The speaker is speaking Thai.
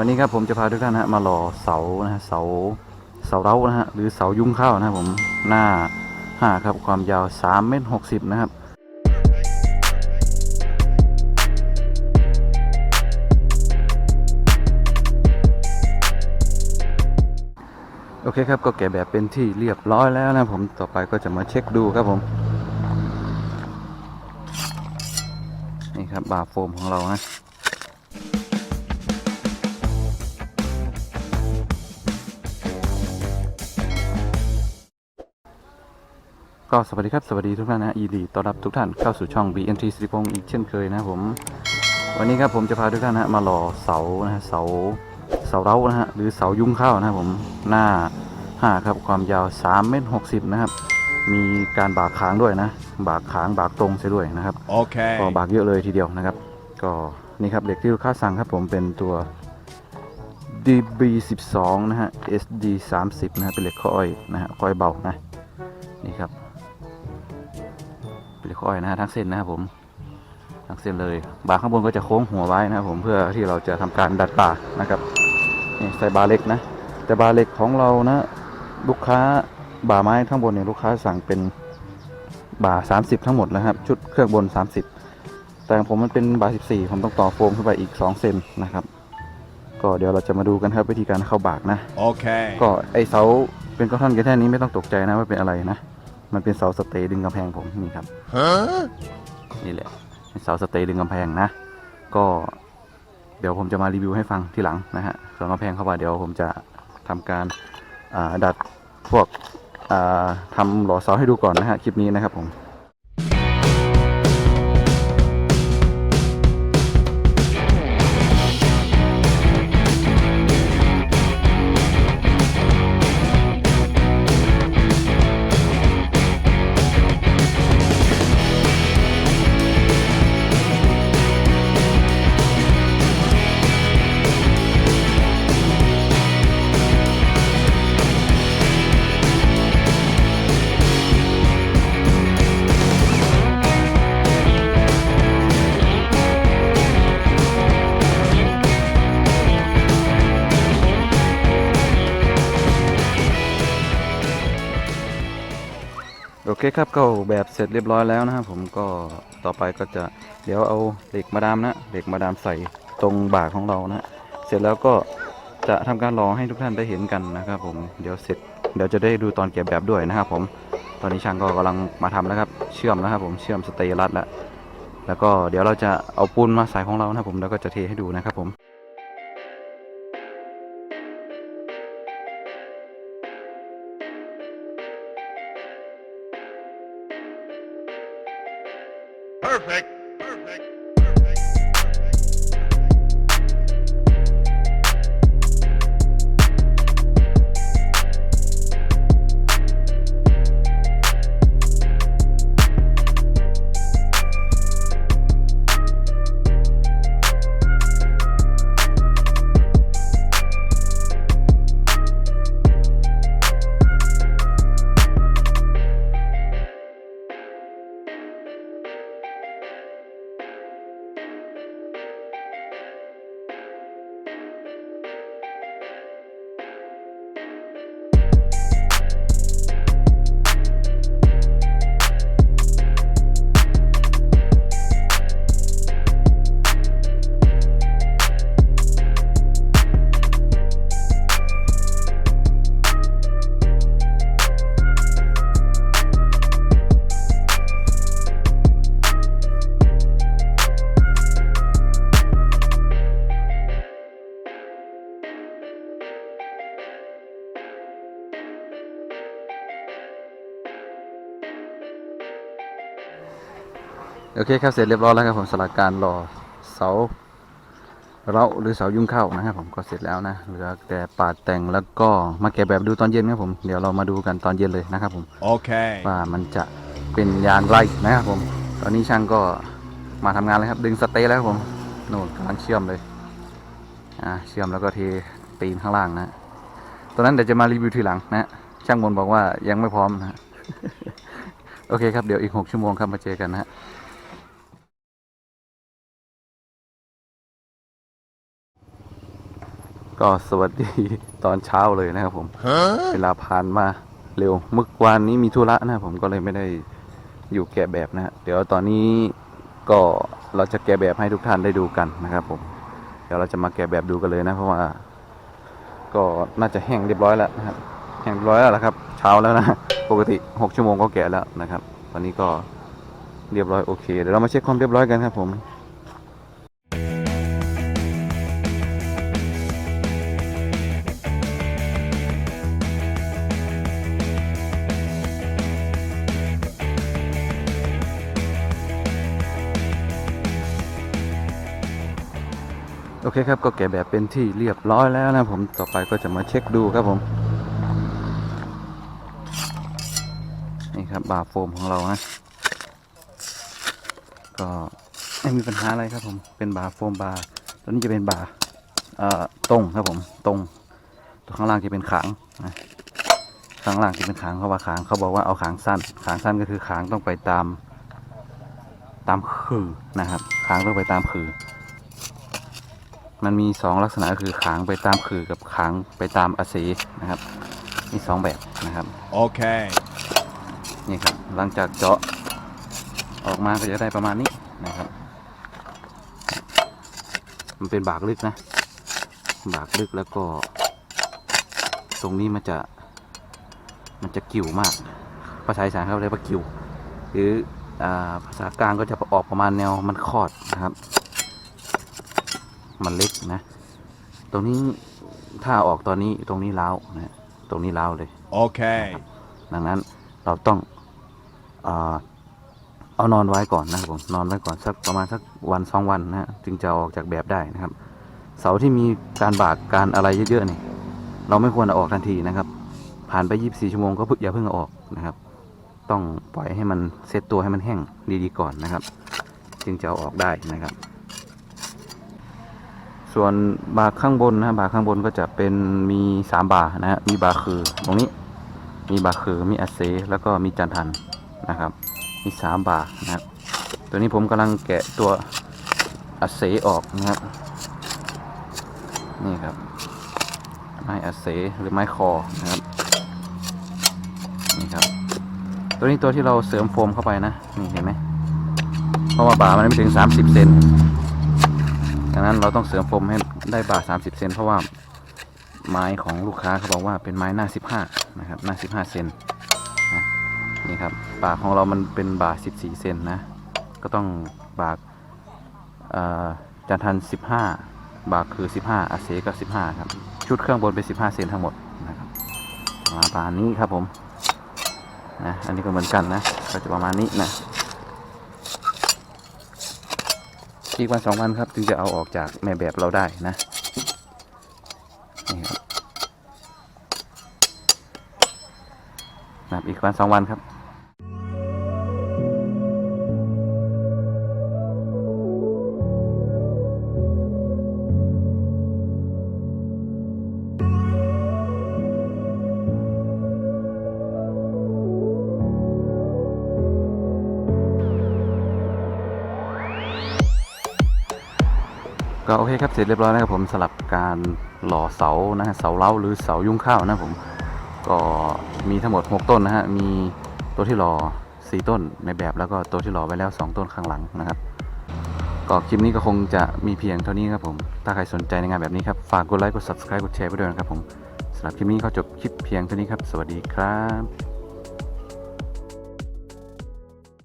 วันนี้ครับผมจะพาทุกท่านนะฮะมาหล่อเสานะฮะเสาเสาเร้านะฮะหรือเสายุ้งข้าวนะครับผมหน้าห้าครับความยาว3เมตร60 นะครับโอเคครับก็แกะแบบเป็นที่เรียบร้อยแล้วนะผมต่อไปก็จะมาเช็คดูครับผมนี่ครับบาร์โฟมของเรานะ ก็สวัสดีครับสวัสดีทุกท่านนะอีดีต้อนรับทุกท่านเข้าสู่ช่อง BNT สิริพงศ์อีกเช่นเคยนะผม วันนี้ครับผมจะพาทุกท่านนะฮะมาหล่อเสานะฮะเสาเสาเร้านะฮะหรือเสายุ้งข้าวนะครับผมหน้าห้าครับความยาว3เมตร60นะครับมีการบากค้างด้วยนะ บากค้างบากตรงใช่ด้วยนะครับ Okay. ก็บากเยอะเลยทีเดียวนะครับ ก็นี่ครับเหล็กที่ลูกค้าสั่งครับผมเป็นตัว DB12 นะฮะ SD30 นะฮะเป็นเหล็กข้ออ้อยนะฮะข้ออ้อยเบานะนี่ครับ เป็นเหล็กข้ออ้อยนะฮะทั้งเส้นนะครับผมทั้งเส้นเลย บาร์ข้างบนก็จะโค้งหัวไว้นะครับผมเพื่อที่เราจะทำการดัดบาร์นะครับนี่ใส่บาร์เล็กนะ แต่บาร์เล็กของเรานะ ลูกค้าบาร์ไม้ข้างบนเนี่ยลูกค้าสั่งเป็นบาร์30 ทั้งหมดนะครับ ชุดเครื่องบน 30 แต่ของผมมันเป็นบาร์14 ผมต้องต่อโฟมขึ้นไปอีก 2 เซนนะครับ ก็เดี๋ยวเราจะมาดูกันครับวิธีการเข้าบากนะ Okay. ก็ไอเสาเป็นก้อนท่อนแค่นี้ไม่ต้องตกใจนะว่าเป็นอะไรนะ มันเป็นเสาสเตย์ดึงกำแพงผมนี่ครับ Huh? นี่แหละเป็นเสาสเตย์ดึงกำแพงนะ ก็เดี๋ยวผมจะมารีวิวให้ฟังทีหลังนะฮะส่วนกำแพงเข้ามาเดี๋ยวผมจะทำการอ่าดัดพวกอ่าทำหล่อเสาให้ดูก่อนนะฮะคลิปนี้นะครับผม โอเคครับก็แบบเสร็จเรียบร้อยแล้วนะครับผมก็ต่อไปก็จะเดี๋ยวเอาเหล็กมาดามนะเหล็กมาดามใส่ตรงบ่าของเรานะ เสร็จแล้วก็จะทำการรอให้ทุกท่านได้เห็นกันนะครับผมเดี๋ยวเสร็จเดี๋ยวจะได้ดูตอนเก็บแบบด้วยนะครับผมตอนนี้ช่างก็กำลังมาทำแล้วครับเชื่อมแล้วครับผมเชื่อมสเตย์รัดแล้วแล้วก็เดี๋ยวเราจะเอาปูนมาใส่ของเรานะครับผมแล้วก็จะเทให้ดูนะครับผม Perfect. โอเคครับเสร็จเรียบร้อยแล้วครับผมสำหรับการรอเสาเราหรือเสายุ่งเข้านะครับผมก็เสร็จแล้วนะเหลือแต่ปาดแต่งแล้วก็มาแกะแบบดูตอนเย็นครับผมเดี๋ยวเรามาดูกันตอนเย็นเลยนะครับผม Okay. ว่ามันจะเป็นยางไรนะครับผม ตอนนี้ช่างก็มาทำงานเลยครับดึงสเตย์แล้วครับผมโน่นกำลังเชื่อมเลยอ่าเชื่อมแล้วก็เทตีนข้างล่างนะตอนนั้นเดี๋ยวจะมารีวิวทีหลังนะช่างบนบอกว่ายังไม่พร้อมนะโอเคครับเดี๋ยวอีกหกชั่วโมงครับมาเจอกันนะ ก็สวัสดีตอนเช้าเลยนะครับผม Huh? เวลาผ่านมาเร็วเมื่อวานนี้มีธุระนะครับผมก็เลยไม่ได้อยู่แกะแบบนะฮะเดี๋ยวตอนนี้ก็เราจะแกะแบบให้ทุกท่านได้ดูกันนะครับผม เดี๋ยวเราจะมาแกะแบบดูกันเลยนะเพราะว่า ก็น่าจะแห้งเรียบร้อยแล้วนะครับแห้งเรียบร้อยแล้วล่ะครับ เช้าแล้วนะปกติ 6 ชั่วโมงก็แกะแล้วนะครับ ตอนนี้ก็เรียบร้อยโอเคเดี๋ยวเรามาเช็คความเรียบร้อยกันครับผม โอเคครับก็แกะแบบเป็นที่เรียบร้อยแล้วนะผมต่อไปก็จะมาเช็คดูครับผมนี่ครับบาร์โฟมของเรานะก็ไม่มีปัญหาอะไรครับผมเป็นบาร์โฟมบาร์ตัวนี้จะเป็นบาร์เอ่อตรงครับผมตรงตัวข้างล่างจะเป็นขางนะข้างล่างจะเป็นขางเขาว่าขางเขาบอกว่าเอาขางสั้น ขางสั้นก็คือขางต้องไปตามตามคือนะครับขางต้องไปตามคือ มันมีสองลักษณะก็คือขางไปตามคือกับขางไปตามอาเซนะครับมีสองแบบนะครับ Okay. นี่ครับหลังจากเจาะออกมาก็จะได้ประมาณนี้นะครับ มันเป็นบากลึกนะ บากลึกแล้วก็ ตรงนี้มันจะ มันจะกิ่วมาก ภาษาอีสานเขาเรียกว่ากิ่วหรืออาภาษากลางก็จะออกประมาณแนวมันคอดนะครับ มันเล็กนะ ตรงนี้ถ้าออกตอนนี้ตรงนี้ล้าวนะตรงนี้ล้าวเลย Okay. ดังนั้นเราต้องอาเอานอนไว้ก่อนนะครับผมนอนไว้ก่อนสักประมาณสักวันสองวันนะฮะจึงจะเอาออกจากแบบได้นะครับ เสาที่มีการบากการอะไรเยอะๆนี่เราไม่ควรเอาออกทันทีนะครับ ผ่านไป 24 ชั่วโมงก็เพิ่งอย่าเพิ่งเอาออกนะครับ ต้องปล่อยให้มันเซตตัวให้มันแห้งดีๆก่อนนะครับ จึงจะเอาออกได้นะครับ ส่วนบาร์ข้างบนนะบาร์ข้างบนก็จะเป็นมีสามบาร์นะฮะมีบาร์คือตรงนี้มีบาคือมีอาเซแล้วก็มีจันทันนะครับ มีสามบานะครับตัวนี้ผมกำลังแกะตัวอาเซออกนะครับนี่ครับไม้อาเซหรือไม้คอนะครับนี่ครับ ตัวนี้ตัวที่เราเสริมโฟมเข้าไปนะนี่เห็นไหมเพราะว่าบามันไม่ถึง 30 เซน ดังนั้นเราต้องเสริมโฟมให้ได้บา30เซนเพราะว่าไม้ของลูกค้าเขาบอกว่าเป็นไม้หน้า15นะครับหน้า15เซนนะนี่ครับบากของเรามันเป็นบาก14เซนนะก็ต้องบากจันทัน15บากคือ15อาเซก็15ครับชุดเครื่องบนเป็น15เซนทั้งหมดนะครับประมาณนี้ครับผมนะอันนี้ก็เหมือนกันนะก็จะประมาณนี้นะ อีกวันสองวันครับจึงจะเอาออกจากแม่แบบเราได้นะนี่ครับนับอีกวันสองวันครับ ก็โอเคครับเสร็จเรียบร้อยแล้วครับผมสลับการหล่อเสานะฮะเสาเล้าหรือเสายุ้งข้าวนะผมก็มีทั้งหมด 6 ต้นนะฮะมีตัวที่หล่อ4 ต้นในแบบแล้วก็ตัวที่หล่อไว้แล้ว 2 ต้นข้างหลังนะครับก็คลิปนี้ก็คงจะมีเพียงเท่านี้ครับผม ถ้าใครสนใจในงานแบบนี้ครับ ฝากกดไลค์ กด subscribe กดแชร์ไว้ด้วยนะครับผมสำหรับคลิปนี้ก็จบคลิปเพียงเท่านี้ครับ สวัสดีครับ